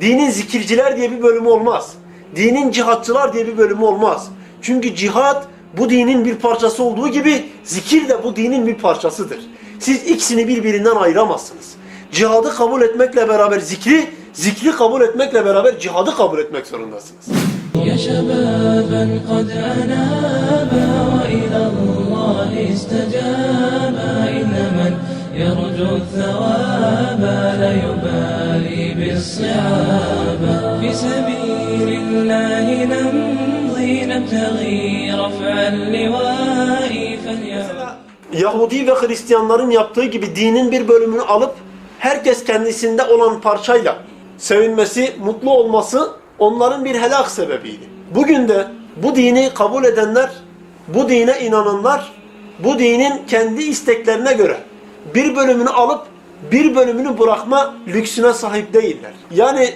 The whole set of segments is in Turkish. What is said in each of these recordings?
Dinin zikirciler diye bir bölümü olmaz. Dinin cihatçılar diye bir bölümü olmaz. Çünkü cihat bu dinin bir parçası olduğu gibi zikir de bu dinin bir parçasıdır. Siz ikisini birbirinden ayıramazsınız. Cihadı kabul etmekle beraber zikri, zikri kabul etmekle beraber cihadı kabul etmek zorundasınız. Ya şebaben kad يرجو الثواب لا يبالي بالصعاب في سبيل الله نمضي نبتغي رفع اللواء فليعود Yahudi ve Hristiyanların yaptığı gibi dinin bir bölümünü alıp herkes kendisinde olan parçayla sevinmesi, mutlu olması onların bir helak sebebiydi. Bugün de bu dini kabul edenler, bu dine inananlar, bu dinin kendi isteklerine göre bir bölümünü alıp bir bölümünü bırakma lüksüne sahip değiller. Yani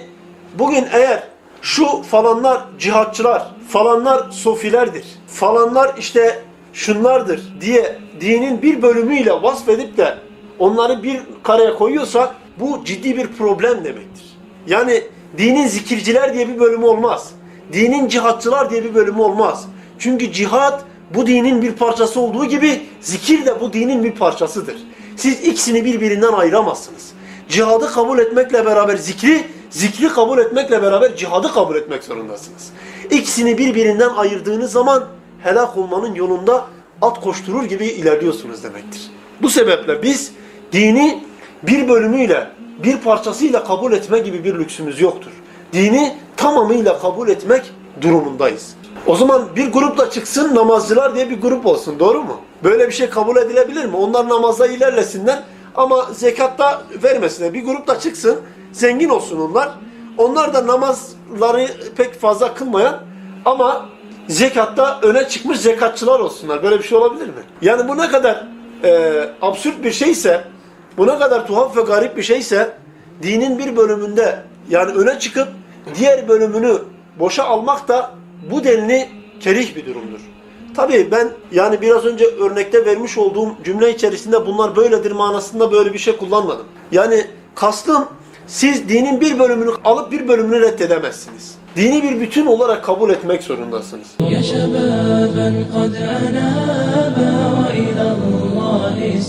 bugün eğer şu falanlar cihatçılar, falanlar sofilerdir, falanlar işte şunlardır diye dinin bir bölümüyle vasfedip de onları bir kareye koyuyorsak bu ciddi bir problem demektir. Yani dinin zikirciler diye bir bölümü olmaz. Dinin cihatçılar diye bir bölümü olmaz. Çünkü cihat bu dinin bir parçası olduğu gibi zikir de bu dinin bir parçasıdır. Siz ikisini birbirinden ayıramazsınız. Cihadı kabul etmekle beraber zikri, zikri kabul etmekle beraber cihadı kabul etmek zorundasınız. İkisini birbirinden ayırdığınız zaman helak olmanın yolunda at koşturur gibi ilerliyorsunuz demektir. Bu sebeple biz dini bir bölümüyle, bir parçasıyla kabul etme gibi bir lüksümüz yoktur. Dini tamamıyla kabul etmek durumundayız. O zaman bir grup da çıksın namazcılar diye bir grup olsun doğru mu? Böyle bir şey kabul edilebilir mi? Onlar namazda ilerlesinler ama zekatta vermesinler. Bir grup da çıksın zengin olsun onlar. Onlar da namazları pek fazla kılmayan ama zekatta öne çıkmış zekatçılar olsunlar. Böyle bir şey olabilir mi? Yani bu ne kadar e, absürt bir şeyse, bu ne kadar tuhaf ve garip bir şeyse dinin bir bölümünde yani öne çıkıp diğer bölümünü boşa almak da bu denli kerih bir durumdur. Tabii ben yani biraz önce örnekte vermiş olduğum cümle içerisinde bunlar böyledir manasında böyle bir şey kullanmadım. Yani kastım siz dinin bir bölümünü alıp bir bölümünü reddedemezsiniz. Dini bir bütün olarak kabul etmek zorundasınız. Ya şebaben kad anaba ilallahi